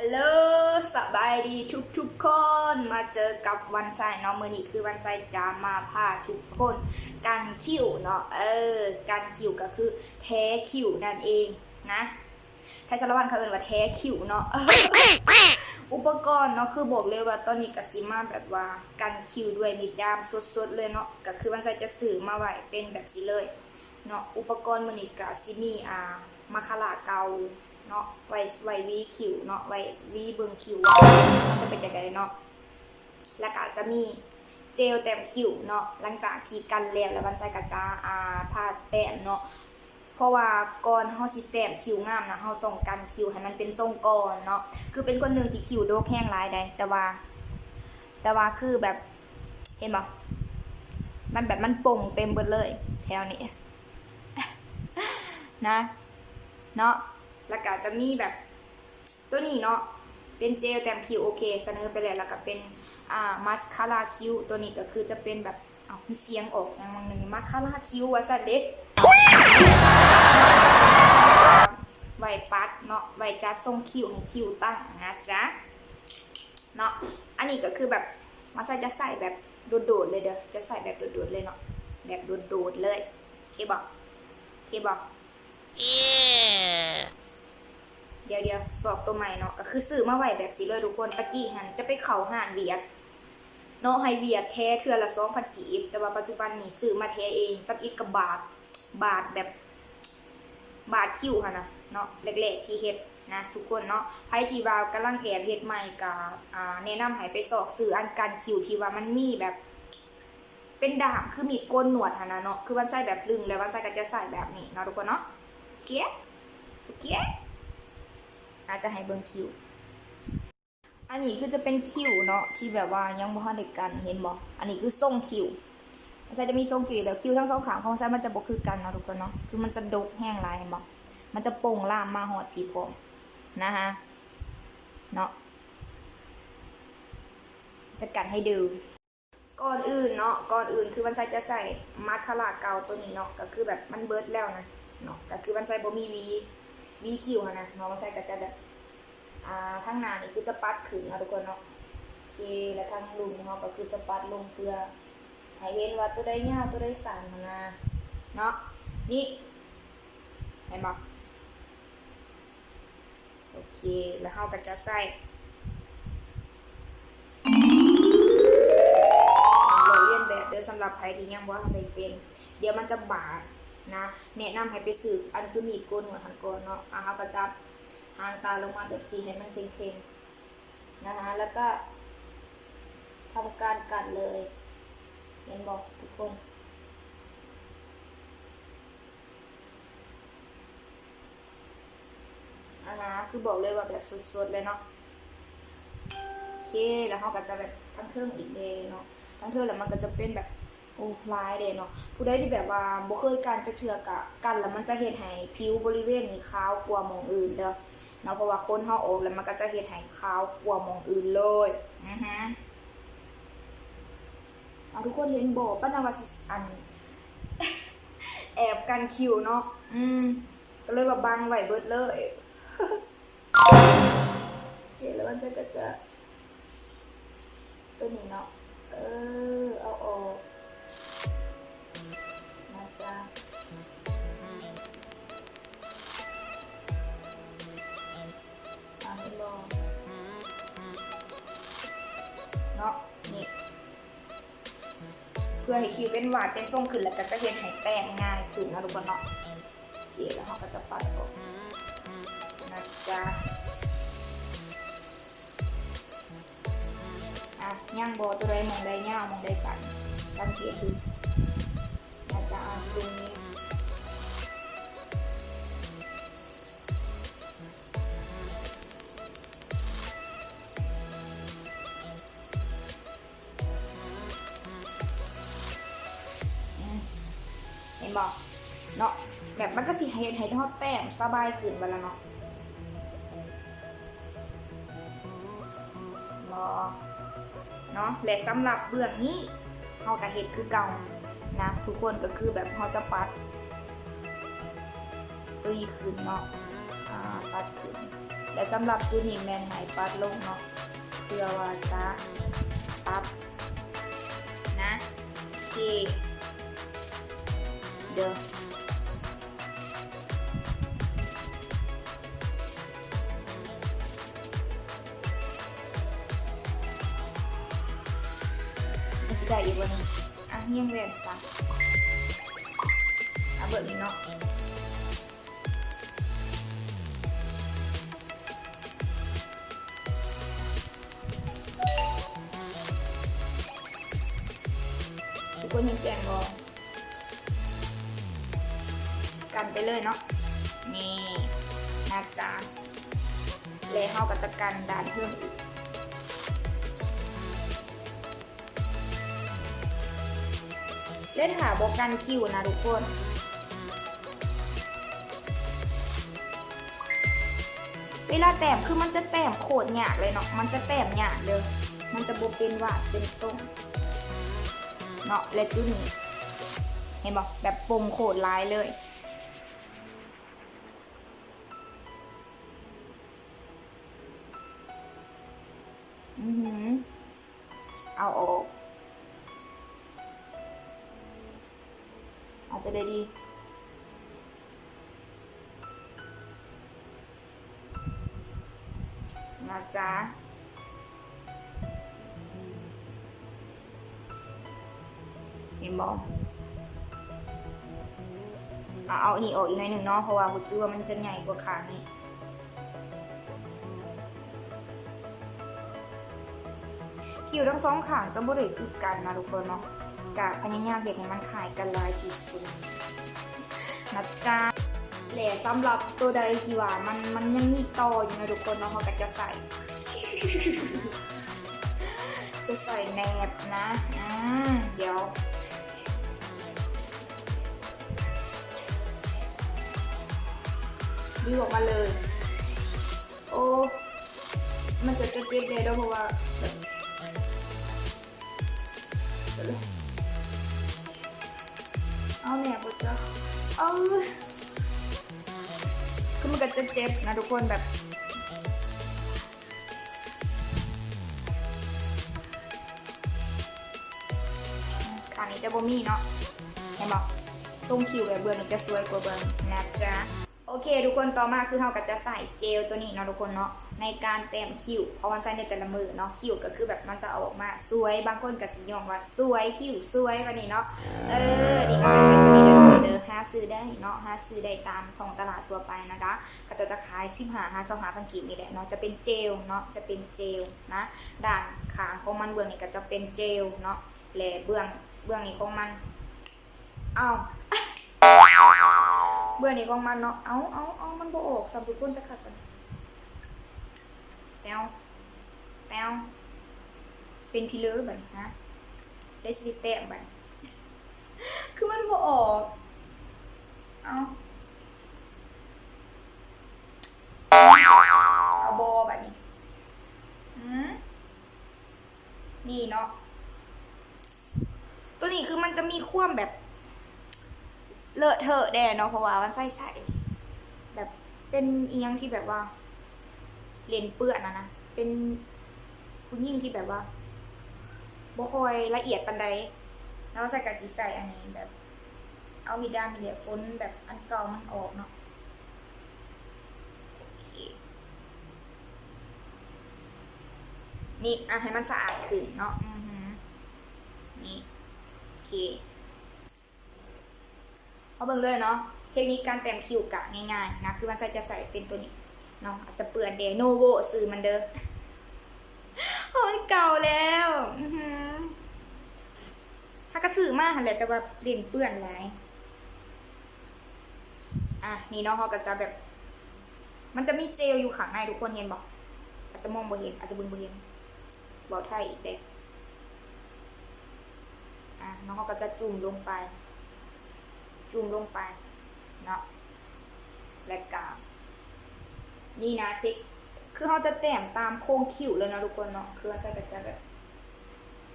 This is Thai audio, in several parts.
ฮัลโหลสบายดีทุกทุกๆคน มาเจอกับวันไซเนาะมือนี้คือวันไซจะมาพาทุกคนกันคิวเนาะเออกันคิวก็คือแท้คิวนั่นเองนะไทยสารวันเขาเอ่นว่าแท้คิวเนาะอุปกรณ์เนาะคือบอกเลยว่าตอนนี้กสิมาแบบว่ากันคิวด้วยมิดดามสดๆเลยเนาะก็คือวันไซจะสื่อมาไว้เป็นแบบสิเลยเนาะอุปกรณ์มือนี้กสิมีอ่ามาคาราเกา เนาะไว้ไว้วีคิวเนาะไว้วีเบิงคิวว่ามันจะเป็นยังไงเนาะแล้วก็จะมีเจลแต้มคิวเนาะหลังจากที่กันแล้วแล้ววันไซก็จะอ่าพาแต้มเนาะเพราะว่าก่อนเฮาสิแต้มคิวงามนะเฮาต้องการคิวให้มันเป็นทรงก่อนเนาะคือเป็นคนหนึ่งที่คิวโดกแห้งหลายได้แต่ว่า แต่ว่าคือแบบเห็นบ่มันแบบมันป่งเต็มเบิดเลยแถวนี้นะ เนาะ แล้วก็จะมีแบบตัวนี้เนาะเป็นเจลแต้มคิวโอเคเสนอไปแล้วแล้วก็เป็นอ่ามาสคาร่าคิวตัวนี้ก็คือจะเป็นแบบเอาเสียงออกอย่างหนึ่งมาสคาร่าคิวว่าซะเด็ดไว้ปัดเนาะไว้จัดทรงคิวให้คิวตั้งนะจ๊ะเนาะอันนี้ก็คือแบบมันใส่จะใส่แบบโดดๆเลยเด้อจะใส่แบบโดดๆเลยเนาะแบบโดดๆเลยเคบอกเคบอกเดี๋ยวเดี๋ยวสอบตัวใหม่เนาะก็คือซื้อมาไว้แบบสีเลยทุกคนตะกี้หันจะไปเข่าห่านเวียดเนาะให้เวียดแท้เทือละสองพันกีบแต่ว่าปัจจุบันนี่ซื้อมาแท้เองกับอีกกับบาทบาทแบบ บาทคิวค่ะนะเนาะเล็กๆที่เฮ็ดนะทุกคนเนาะไผที่ว่ากำลังแอบเฮ็ดใหม่ก็อ่าแนะนำให้ไปสอกซื้ออันกันคิวที่ว่ามันมีแบบเป็นดามคือมีดโกนหนวดหั่นะเนาะคือวันใส่แบบลึงแล้ววันใส่ก็จะใส่แบบนี้เนาะทุกคนเนาะโอเคโอเค อาจจะให้เบิ่งคิว อันนี้คือจะเป็นคิวเนาะที่แบบว่ายังบ่ทันได้กันเห็นบ่อันนี้คือทรงคิวมันจะมีทรงคิวแล้วคิวทั้งสองข้างของไซมันจะบ่คือกันเนาะทุกคนเนาะคือมันจะดกแห้งลายเห็นบ่มันจะโป่งล่ามมาหอดผีพรมนะฮะเนาะจะกัดให้ดูก่อนอื่นเนาะก่อนอื่นคือวันไซจะใส่มาคาราเกาตัวนี้เนาะก็คือแบบมันเบิร์ดแล้วนะเนาะก็คือวันไซบ่มีวี วีคิวนะเนาะวันไซก็จะแบบอ่าทั้งหน้านี่คือจะปัดขึ้นนะทุกคนเนาะโอเคแล้วทั้งลุมเนาะก็คือจะปัดลงเพื่อให้เห็นว่าตัวใดยาวตัวใดสั้นหั้นนะเนาะนี่เห็นบ่โอเค แล้วเราก็จะใส่เราเรียนแบบเด้อสำหรับใครที่ยังบ่ทันได้เป็น เดี๋ยวมันจะบาด นะแนะนำให้ไปซื้ออันคือมีดโกนหัวทันก่อนเนาะอะเราก็จับหางตาลงมาแบบสีให้มันเค็งๆนะคะแล้วก็ทำการกัดเลยเห็นบอกทุกคนอ่าฮะคือบอกเลยว่าแบบสุดๆเลยเนาะโอเคแล้วเขาก็จะแบบทั้งเครื่องอีกเลยเนาะทั้งเครื่องแล้วมันก็จะเป็นแบบ โอ้ลายเลยเนาะผู้ใดที่แบบว่าบ่เคยการจะเถือกะกันแล้วมันจะเฮ็ดให้ผิวบริเวณนี้ขาวกว่ามองอื่นเด้อเนาะเพราะว่าคนเฮาออกแล้วมันก็จะเฮ็ดให้ขาวกว่ามองอื่นเลยอือฮะเอาทุกคนเห็นบอกป้านาวาสิอัน แอบกันคิวเนาะอืมก็เลยแบบบังไว้เบิดเลยโอเคแล้วมันจะก็จะตัวนี้เนาะ พื่อให้คิวเป็นหวาดเป็นทรงขึ้นแล้วก็จะเห็นให้แป้งง่ายขึ้นนะทุกคนเนาะเดี๋ยวแล้วเราก็จะปัดออกนะจ๊ะอะย่างโบตัวใดมองใดย่างมองใดสันสังเกตดูนะจ๊ะอะตรงนี้ มันก็สิให้ให้ทอดแต้มสบายขึ้นไปแล้วเนาะบอเนาะและสำหรับเบื้องนี้เขากะเห็ดคือเก่านะทุกคนก็คือแบบเขาจะปัดตัวนี้ขึ้นเนาะอ่าปัดขึ้นและสำหรับจุดนี้แมนไหปัดลงเนาะเพื่อว่าจะปัดนะโอเคเดี๋ยว ได้อีกวันนี้อะเงี้ยงแหวนซะอะเบิดนี้เนาะทุกคนเห็นแจงบอกันไปเลยเนาะนี่นะจ๊ะแล้วเข้ากับตะกันดานเพิ่มอีก เล่นหาบอกันคิวนะทุกคน เวลาแต้มคือมันจะแต้มโคตรหยาบเลยเนาะ มันจะแต้มหยาบเลยมันจะบเป็นหวาดเป็นต้มเนาะและจุดนี้เห็นบอกแบบปมโคตรลายเลยอือหือเอาออก อาจจะได้ดี นะจ๊ะเห็นบอกเอาเอาอันนี้ออกอีกหน่อยหนึ่งเนาะเพราะว่าหูซื้อว่ามันจะใหญ่กว่าขานี่คิวทั้งสองขางจะบ่ได้คือกันนะทุกคนเนาะ กะพยายามเด็กให้มันขายกันหลายที่สุดนะจ๊ะแหล่สำหรับตัวใดที่ว่ามันมันยังมีต่ออยู่นะทุกคนเนาะเขาก็จะใส่ จะใส่แนบนะอ่าเดี๋ยวดึงออกมาเลย โอ้ มันจะจะเจ็บเลยด้วยเพราะว่า เอาเนี่ยกูจะเอาคือมันก็จะเจ็บนะทุกคนแบบขานี้จะบ่มีเนาะเห็นบอกทรงคิวแบบเบอร์นี้จะสวยกว่าเบอร์นะจ๊ะ โอเค ทุกคนต่อมาคือเราก็จะใส่เจลตัวนี้เนาะทุกคนเนาะ ในการเต็มคิวเพราะวันใส่ในแต่ละมือเนาะคิวก็คือแบบมันจะออกมาสวยบางคนก็สิยองว่าสวยคิวสวยวันนี้เนาะเออนี่ก็จะใส่ตัวนี้เด้อเด้อหาซื้อได้เนาะหาซื้อได้ตามของตลาดทั่วไปนะคะก็จะจะขายสิบห้าห้าสองห้าพันกีบนี่แหละเนาะจะเป็นเจลเนาะจะเป็นเจลนะด้านขางของมันเบื้องนี่ก็จะเป็นเจลเนาะแหละเบื้องเบื้องนี้ของมันเอาเบื่องนี่กองมันเนาะเอาเอาเอามันโบออกสับทุกคนไปขัดกัน แต้วแต้วเป็นพิลอร์บันฮะได้สติแต้มบันคือมันบ่ออก เอาเอาบอบัดนี้อืมนี่เนาะ ตัวนี้คือมันจะมีความแบบ เลอะเทอะแดเนาะเพราะว่ามันใส่ใส่แบบเป็นเอียงที่แบบว่า เลนเปื้อนนะนะ เป็นผู้หญิงที่แบบว่าบ่คอยละเอียดปันใดแล้วใส่กับสีใส่อันนี้แบบ เอามีดามีเหลียฝนแบบอันเก่ามันออกเนาะโอเคนี่อะให้มันสะอาดขึ้นเนาะอือหือนี่โอเคเอาเบิ่งเลยเนาะเทคนิคการแต่งคิวกะง่ายๆนะคือมันใส่จะใส่เป็นตัวนี้ เนาะอาจจะเปื่อนเดโนโวซื้อมันเด้อโอ้ยเก่าแล้วถ้ากระสือมากหันแหละแต่ว่าเด่นเปื่อนหลายอะนี่เนาะเขาก็จะแบบ มันจะมีเจลอยู่ข้างในทุกคนเห็นบอกอาจจะมองบ่เห็นอาจจะบึงบ่เห็นบอกไทยอีกเด็กอะน้องเขาก็จะจุ่มลงไป จุ่มลงไปเนาะและกาม นี่นะทิคคือเขาจะแต้มตามโค้งคิ้วเลยนะทุกคนเนาะคือเขาจะจะแบบ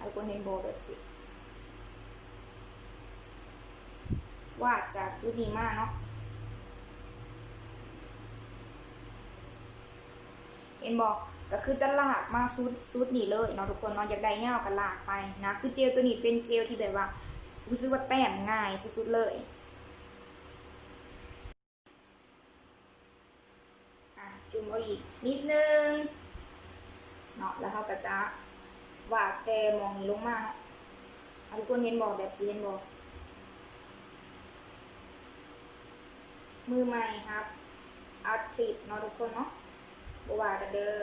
ทุกคนเห็นโบแบบสิวาดจากจุดนี้มากเนาะเห็นบอกก็คือจะลากมาซุดซุดนี่เลยเนาะทุกคนเนาะอยากได้เงาก็ลากไปนะคือเจลตัวนี้เป็นเจลที่แบบว่ารู้สึกว่าแต้มง่ายสุดๆเลยอะ จุ่มเอาอีกนิดนึงเนาะแล้วเขาก็จะวาดแกมองลงมาเอาทุกคนเห็นบอกแบบสีเห็นบอกมือใหม่ครับอัดคลิปเนาะทุกคนเนาะบว่ากันเด้อ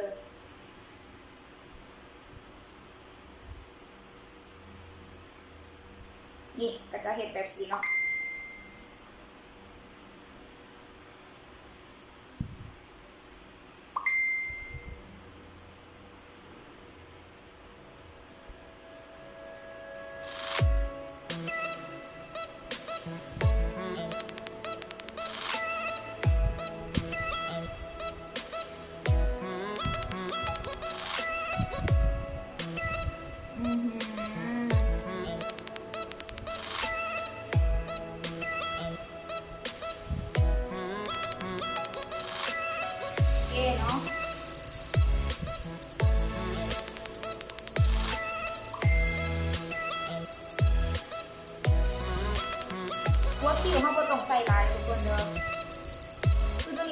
นี่ก็จะเห็นแบบสีเนาะ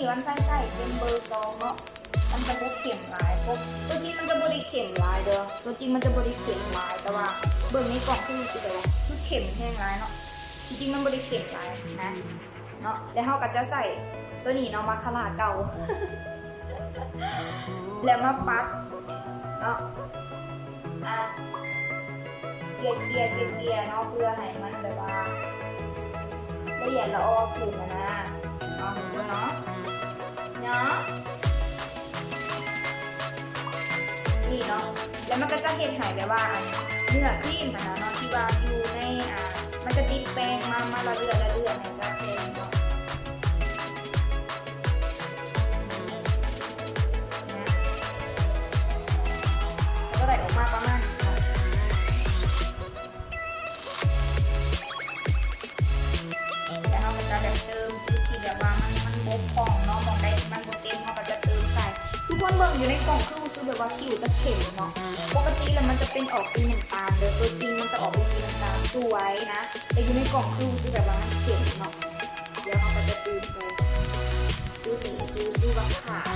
คือตัวนี้วันใส่ใส่เป็นเบอร์สองเนาะมันจะบุกเข็มลายพวกตัวจริงมันจะบริเข็มลายเด้อตัวจริงมันจะบริเข็มลายแต่ว่าเบิ่งในกล่องคือคือแบบว่าคือเข็มแห้งลายเนาะจริงๆมันบริเข็มลายนะเนาะแล้วเขาก็จะใส่ตัวนี้เนาะมาคาราเก่า แล้วมาปัดเนาะอะเกียร์เกียร์เกียร์เกียร์เนาะเพื่อให้มันแบบว่าละเอียดละออขึ้นนะนะเนาะเนาะ เนาะนี่เนาะแล้วมันก็จะเห็นหายแบบว่าเนื้อครีมนะนเนาะที่ว่าอยู่ในอ่ามันจะติดแป้งมามาละเลือดละเลือดเนี่ยจะเห็นเนาะแล้วก็ได้ออกมาประมาณแล้วเราก็จะแบบเติมจุดที่แบบว่ามันมันบกพอง บิ่งอยู่ในกล่องคือคือแบบว่าคิวจะเข็มเนาะ ปกติแล้วมันจะเป็นออกสีน้ำตาลเลยตัวจริงมันจะออกเป็นสีน้ำตาลสวยนะ แต่อยู่ในกล่องคือคือแบบว่ามันเข็มเนาะ เดี๋ยวเราก็จะเติมไปดูถึงดูดูว่าขาด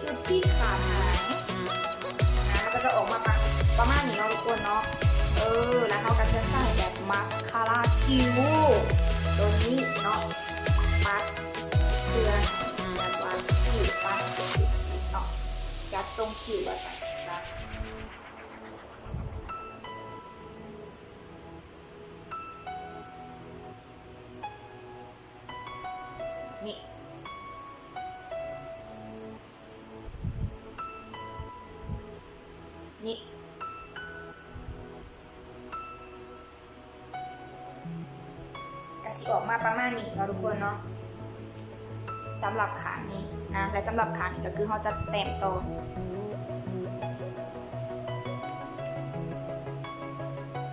จุดที่ขาดหายนะมันก็จะออกมาประประมาณนี้เนาะทุกคนเนาะ เออ แล้วเขา คิ้วตรงนี้เนาะปัดเพื่อแบบว่าคิ้วปัดเนาะจัดตรงคิ้วว่าสักสักนี่ ออกมาประมาณนี้เนาะทุกคนเนาะสำหรับขานี้นะและสำหรับขานี้ก็คือเขาจะแต่งโตว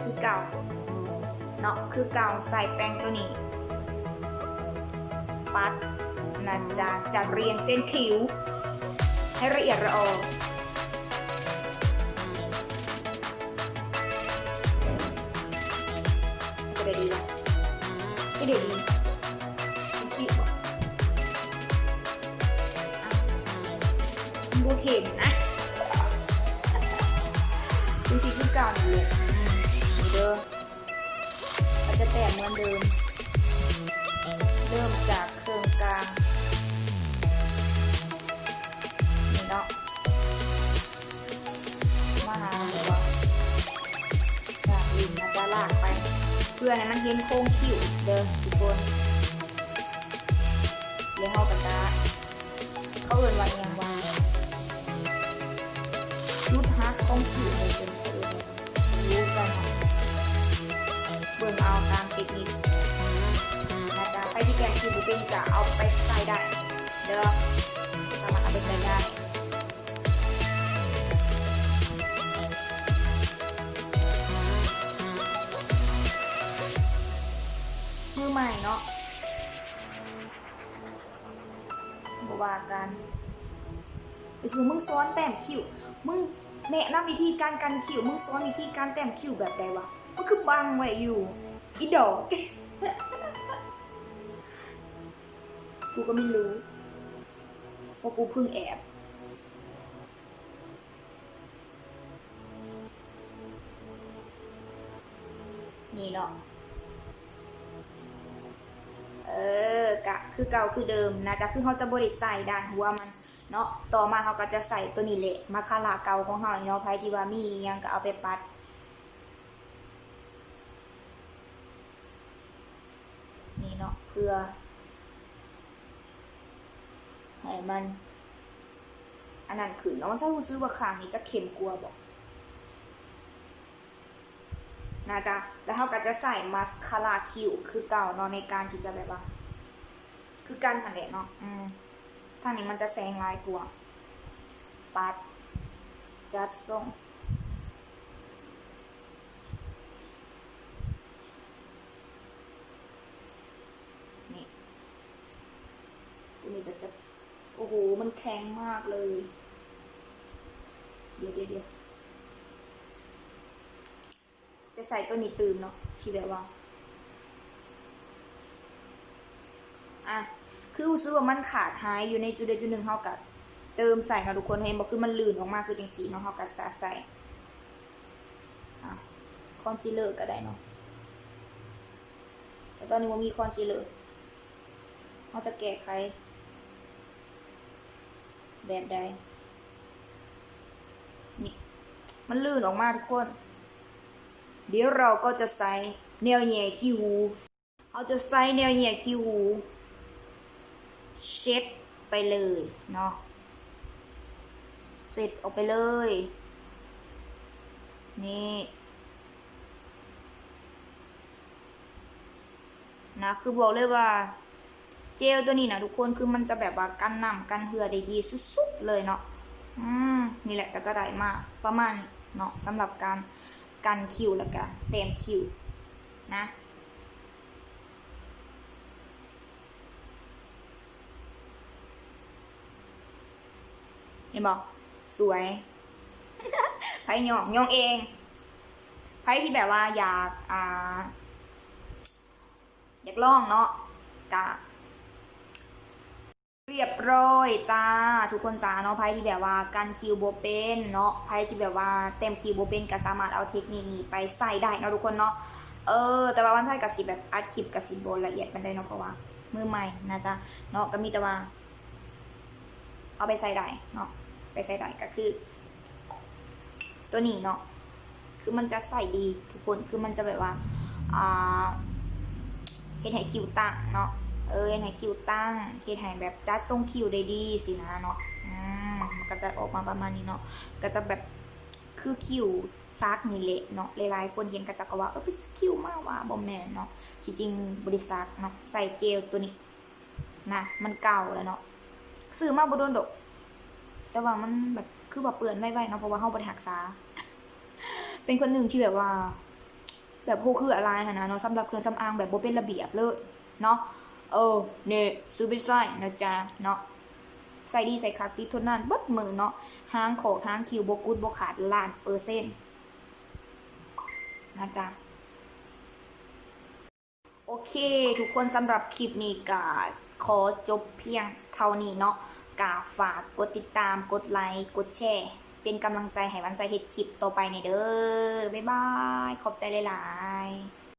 คือเก่าเนาะคือเก่าใส่แป้งตัวนี้ ปัดนะจ๊ะจากเรียงเส้นคิ้ว ให้ละเอียดละออก็ได้ดีละก็ได้ดีสิบอบูเห็นนะดูสิคือเก่าอยู่เลยเด้อเราจะแตกเหมือนเดิม เพื่อให้มันเห็นโค้งคิ้วเด้อทุกคนเดี๋ยวเขากันจะเขาเอื่นว่าอหยังว่ายุดฮักโค้งคิ้วเลยเป็นเอื่นรู้กันเนะเบิ่งเอาตามเทคนิคนะจ๊ะไปที่แกนคิ้วบุเป็นจะเอาไปใส่ได้เด้อสามารถเอาไปใส่ได้ ใหม่เนาะบว่ากันไปชูมึงซ้อนแต้มคิวมึงแนะนำวิธีการกันคิวมึงซ้อนวิธีการแต้มคิวแบบใดวะมันคือบังไว้อยู่อีดอกกูก็ไม่รู้เพราะกูเพิ่งแอบนี่เนาะ เออกะคือเก่าคือเดิมนะจ๊ะคือเขาจะบริใส่ด้านหัวมันเนาะต่อมาเขาก็จะใส่ตัวนี้แหละมาคาราเก่าของเขาเนาะไพที่ว่ามียังก็เอาไปปัดนี่เนาะเพื่อให้มัน อันนั้นคือเนาะถ้าคุณซื้อว่าขางนี้จะเค็มกลัวบอก นะจ๊ะแล้วเขาก็จะใส่มาสคาร่าคิวคือเก่าเนาะในการที่จะแบบว่า คือการผันแหละเนาะอืมทางนี้มันจะแซงลายกว่าปัด จัดส่งนี่ตัวนี้ก็จะ โอ้โห มันแข็งมากเลย เดี๋ยวเดี๋ยวเดี๋ยว จะใส่ตัวนี้ตื่นเนาะที่แบบว่า อะคือรู้สึกว่ามันขาดหายอยู่ในจุดใดจุดหนึ่งเท่ากับเติมใส่นะทุกคนเห็นบอกคือมันลื่นออกมาคือจังสีเนาะเท่ากับสาใส่อคอนซีลเลอร์ก็ได้เนาะแต่ตอนนี้มันมีคอนซีลเลอร์เขาจะแก้ไขแบบใดนี่มันลื่นออกมาทุกคน เดี๋ยวเราก็จะใส่แนวแย่ขี้หูเราจะใส่แนวแย่ขี้หู เช็ดไปเลยเนาะเสร็จออกไปเลย นี่นะคือบอกเลยว่า เจลตัวนี้นะทุกคนคือมันจะแบบว่ากันน้ำกันเหือได้ดีสุดๆเลยเนาะอืมนี่แหละก็จะได้มากประมาณเนาะสำหรับการ กันคิวแล้วก็เต็มคิวนะเห็นบอกสวยไพ่หยองยองเองไพ่ที่แบบว่าอยากอ่าอยากลองเนาะกะ เรียบร้อยจ้า ทุกคนจ้าเนาะไพ่ที่แบบว่ากันคิวโบเป็นเนาะไพ่ที่แบบว่าเต็มคิวโบเป็นก็สามารถเอาเทคนิคนี้ไปใส่ได้เนาะทุกคนเนาะเออ แต่ว่าวันใส่กับสิแบบอัดคลิปกับสิโบละเอียดมันได้เนาะเพราะว่ามือใหม่นะจ๊ะเนาะก็มีแต่ว่า เอาไปใส่ได้เนาะไปใส่ได้ก็คือ ตัวนี้เนาะคือมันจะใส่ดีทุกคนคือมันจะแบบว่าอ่าเฮ็ดให้คิวตั้งเนาะ เออเฮ็ดให้คิวตั้งเฮ็ดให้แบบจัดทรงคิวได้ดีสินะเนาะอืมมันก็จะออกมาประมาณนี้เนาะก็จะแบบคือคิวซักนี่แหละเนาะหลายๆคนเห็นก็จะก็ว่าเออไปซักคิวมากว่าบ่แม่นเนาะที่จริงบริษัทเนาะใส่เจลตัวนี้นะมันเก่าแล้วเนาะซื้อมาบ่โดนดอกแต่ว่ามันแบบคือแบบเปื่อนไว้ๆเนาะเพราะว่าเฮาบ่ได้รักษา เป็นคนหนึ่งที่แบบว่า แบบโหคืออะไรนะเนาะสำหรับเครื่องสำอางแบบโบเป็นระเบียบเลยเนาะ เออเนี่ยซื้อไปใส่นะจ๊ะเนาะใส่ดีใส่คักติดทนนานเบิดมือเนาะห้างโขกห้างคิวบกุดบขาดล้านเปอร์เซ็นต์นะจ๊ะโอเค ทุกคนสำหรับคลิปนี้ก็ขอจบเพียงเท่านี้เนาะกาฝากกดติดตามกดไลค์กดแชร์ เป็นกำลังใจให้วันใจเฮ็ดคลิปต่อไปในเด้อบ๊ายบาย ขอบใจหลาย ๆ